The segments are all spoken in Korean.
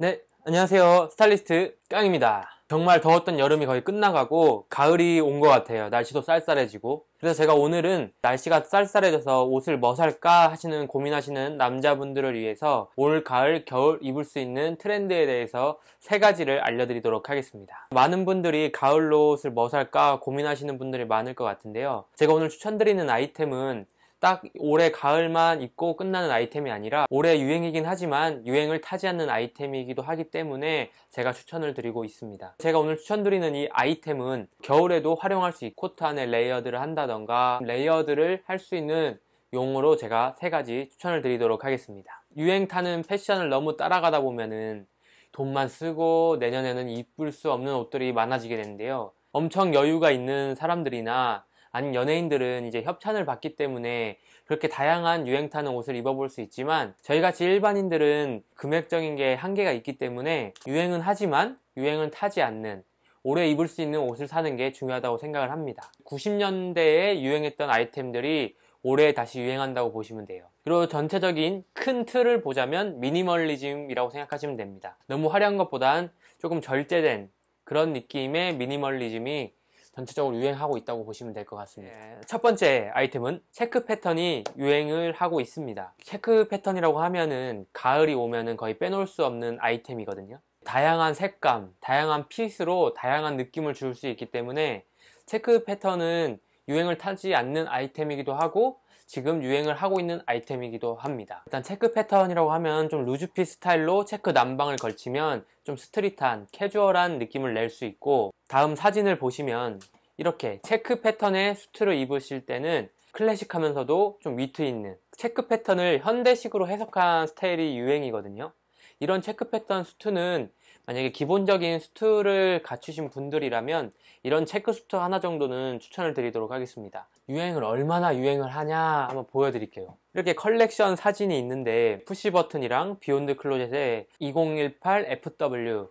네, 안녕하세요. 스타일리스트 깡입니다. 정말 더웠던 여름이 거의 끝나가고 가을이 온 것 같아요. 날씨도 쌀쌀해지고. 그래서 제가 오늘은 날씨가 쌀쌀해져서 옷을 뭐 살까 하시는 고민하시는 남자분들을 위해서 올 가을 겨울 입을 수 있는 트렌드에 대해서 세 가지를 알려드리도록 하겠습니다. 많은 분들이 가을 옷을 뭐 살까 고민하시는 분들이 많을 것 같은데요. 제가 오늘 추천드리는 아이템은 딱 올해 가을만 입고 끝나는 아이템이 아니라 올해 유행이긴 하지만 유행을 타지 않는 아이템이기도 하기 때문에 제가 추천을 드리고 있습니다. 제가 오늘 추천드리는 이 아이템은 겨울에도 활용할 수 있고 코트 안에 레이어드를 한다던가 레이어드를 할 수 있는 용으로 제가 세 가지 추천을 드리도록 하겠습니다. 유행 타는 패션을 너무 따라가다 보면은 돈만 쓰고 내년에는 입을 수 없는 옷들이 많아지게 되는데요. 엄청 여유가 있는 사람들이나 아닌 연예인들은 이제 협찬을 받기 때문에 그렇게 다양한 유행 타는 옷을 입어볼 수 있지만 저희같이 일반인들은 금액적인 게 한계가 있기 때문에 유행은 하지만 유행은 타지 않는 오래 입을 수 있는 옷을 사는 게 중요하다고 생각을 합니다. 90년대에 유행했던 아이템들이 올해 다시 유행한다고 보시면 돼요. 그리고 전체적인 큰 틀을 보자면 미니멀리즘이라고 생각하시면 됩니다. 너무 화려한 것보단 조금 절제된 그런 느낌의 미니멀리즘이 전체적으로 유행하고 있다고 보시면 될 것 같습니다. 예, 첫 번째 아이템은 체크 패턴이 유행을 하고 있습니다. 체크 패턴이라고 하면은 가을이 오면은 거의 빼놓을 수 없는 아이템이거든요. 다양한 색감, 다양한 핏으로 다양한 느낌을 줄 수 있기 때문에 체크 패턴은 유행을 타지 않는 아이템이기도 하고 지금 유행을 하고 있는 아이템이기도 합니다. 일단 체크 패턴이라고 하면 좀 루즈핏 스타일로 체크 남방을 걸치면 좀 스트릿한 캐주얼한 느낌을 낼 수 있고 다음 사진을 보시면 이렇게 체크 패턴의 수트를 입으실 때는 클래식하면서도 좀 위트 있는 체크 패턴을 현대식으로 해석한 스타일이 유행이거든요 이런 체크 패턴 수트는 만약에 기본적인 수트를 갖추신 분들이라면 이런 체크 수트 하나 정도는 추천을 드리도록 하겠습니다. 유행을 얼마나 유행을 하냐 한번 보여드릴게요. 이렇게 컬렉션 사진이 있는데 푸시 버튼이랑 비욘드 클로젯의 2018 FW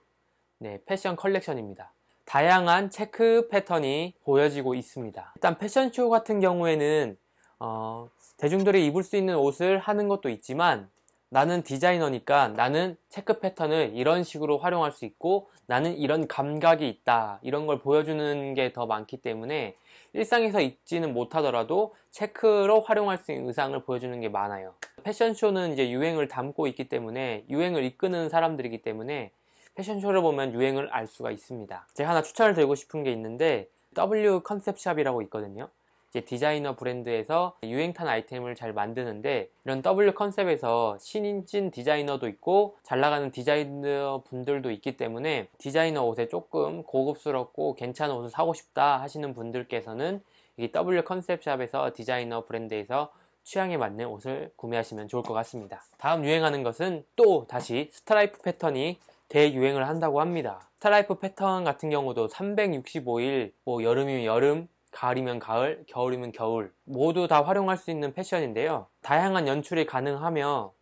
네, 패션 컬렉션입니다. 다양한 체크 패턴이 보여지고 있습니다. 일단 패션쇼 같은 경우에는 어, 대중들이 입을 수 있는 옷을 하는 것도 있지만 나는 디자이너니까 나는 체크 패턴을 이런 식으로 활용할 수 있고 나는 이런 감각이 있다. 이런 걸 보여주는 게 더 많기 때문에 일상에서 입지는 못하더라도 체크로 활용할 수 있는 의상을 보여주는 게 많아요. 패션쇼는 이제 유행을 담고 있기 때문에 유행을 이끄는 사람들이기 때문에 패션쇼를 보면 유행을 알 수가 있습니다. 제가 하나 추천을 드리고 싶은 게 있는데 W 컨셉샵이라고 있거든요 이제 디자이너 브랜드에서 유행 탄 아이템을 잘 만드는데 이런 W 컨셉에서 신인진 디자이너도 있고 잘 나가는 디자이너 분들도 있기 때문에 디자이너 옷에 조금 고급스럽고 괜찮은 옷을 사고 싶다 하시는 분들께서는 이 W 컨셉샵에서 디자이너 브랜드에서 취향에 맞는 옷을 구매하시면 좋을 것 같습니다. 다음 유행하는 것은 또 다시 스트라이프 패턴이 대유행을 한다고 합니다. 스트라이프 패턴 같은 경우도 365일 뭐 여름이면 여름 가을이면 가을, 겨울이면 겨울. 모두 다 활용할 수 있는 패션인데요. 다양한 연출이 가능하며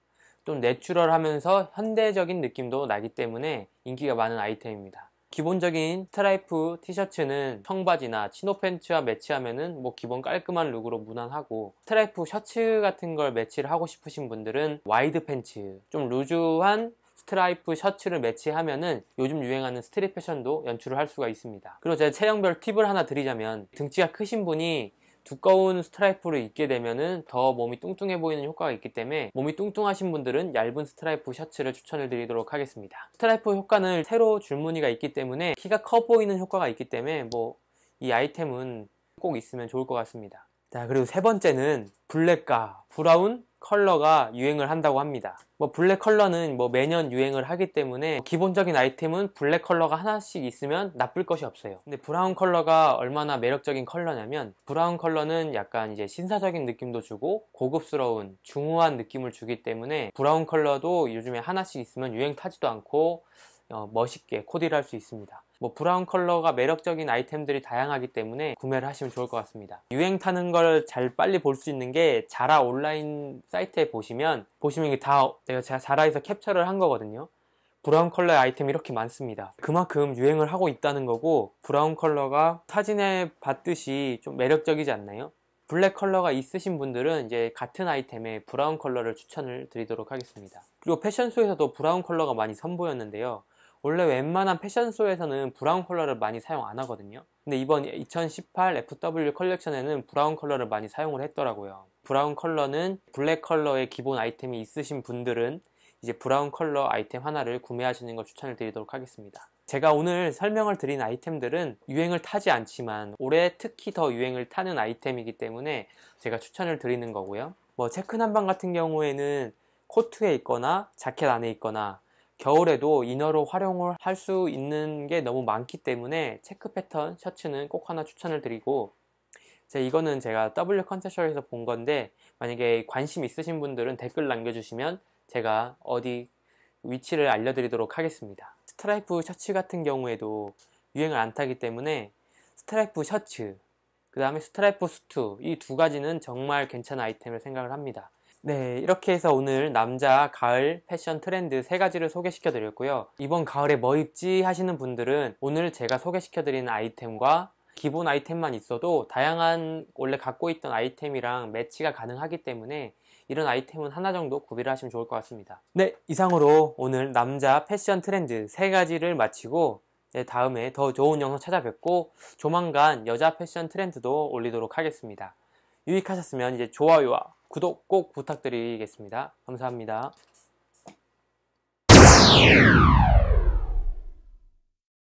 좀 내추럴하면서 현대적인 느낌도 나기 때문에 인기가 많은 아이템입니다. 기본적인 스트라이프 티셔츠는 청바지나 치노 팬츠와 매치하면은 뭐 기본 깔끔한 룩으로 무난하고 스트라이프 셔츠 같은 걸 매치를 하고 싶으신 분들은 와이드 팬츠 좀 루즈한 스트라이프 셔츠를 매치하면은 요즘 유행하는 스트릿 패션도 연출을 할 수가 있습니다. 그리고 제가 체형별 팁을 하나 드리자면 등치가 크신 분이 두꺼운 스트라이프를 입게 되면은 더 몸이 뚱뚱해 보이는 효과가 있기 때문에 몸이 뚱뚱하신 분들은 얇은 스트라이프 셔츠를 추천을 드리도록 하겠습니다. 스트라이프 효과는 세로 줄무늬가 있기 때문에 키가 커 보이는 효과가 있기 때문에 뭐 이 아이템은 꼭 있으면 좋을 것 같습니다. 자 그리고 세 번째는 블랙과 브라운 컬러가 유행을 한다고 합니다. 뭐 블랙 컬러는 뭐 매년 유행을 하기 때문에 기본적인 아이템은 블랙 컬러가 하나씩 있으면 나쁠 것이 없어요. 근데 브라운 컬러가 얼마나 매력적인 컬러냐면 브라운 컬러는 약간 이제 신사적인 느낌도 주고 고급스러운 중후한 느낌을 주기 때문에 브라운 컬러도 요즘에 하나씩 있으면 유행 타지도 않고 어, 멋있게 코디를 할 수 있습니다 뭐 브라운 컬러가 매력적인 아이템들이 다양하기 때문에 구매를 하시면 좋을 것 같습니다 유행 타는 걸 잘 빨리 볼 수 있는 게 자라 온라인 사이트에 보시면 보시면 이게 다 제가 자라에서 캡처를 한 거거든요 브라운 컬러의 아이템이 이렇게 많습니다 그만큼 유행을 하고 있다는 거고 브라운 컬러가 사진에 봤듯이 좀 매력적이지 않나요? 블랙 컬러가 있으신 분들은 이제 같은 아이템에 브라운 컬러를 추천을 드리도록 하겠습니다. 그리고 패션쇼에서도 브라운 컬러가 많이 선보였는데요. 원래 웬만한 패션쇼에서는 브라운 컬러를 많이 사용 안 하거든요. 근데 이번 2018 FW 컬렉션에는 브라운 컬러를 많이 사용을 했더라고요. 브라운 컬러는 블랙 컬러의 기본 아이템이 있으신 분들은 이제 브라운 컬러 아이템 하나를 구매하시는 걸 추천을 드리도록 하겠습니다. 제가 오늘 설명을 드린 아이템들은 유행을 타지 않지만 올해 특히 더 유행을 타는 아이템이기 때문에 제가 추천을 드리는 거고요. 뭐 체크 난방 같은 경우에는 코트에 있거나 자켓 안에 있거나 겨울에도 이너로 활용을 할 수 있는 게 너무 많기 때문에 체크 패턴 셔츠는 꼭 하나 추천을 드리고 제 이거는 제가 W 컨셉션에서 본 건데 만약에 관심 있으신 분들은 댓글 남겨주시면 제가 어디 위치를 알려드리도록 하겠습니다. 스트라이프 셔츠 같은 경우에도 유행을 안 타기 때문에 스트라이프 셔츠 그 다음에 스트라이프 수트 이 두 가지는 정말 괜찮은 아이템을 생각을 합니다. 네, 이렇게 해서 오늘 남자 가을 패션 트렌드 세 가지를 소개시켜 드렸고요. 이번 가을에 뭐 입지 하시는 분들은 오늘 제가 소개시켜 드리는 아이템과 기본 아이템만 있어도 다양한 원래 갖고 있던 아이템이랑 매치가 가능하기 때문에 이런 아이템은 하나 정도 구비를 하시면 좋을 것 같습니다. 네, 이상으로 오늘 남자 패션 트렌드 세 가지를 마치고 네, 다음에 더 좋은 영상 찾아뵙고 조만간 여자 패션 트렌드도 올리도록 하겠습니다. 유익하셨으면 이제 좋아요와 구독 꼭 부탁드리겠습니다. 감사합니다.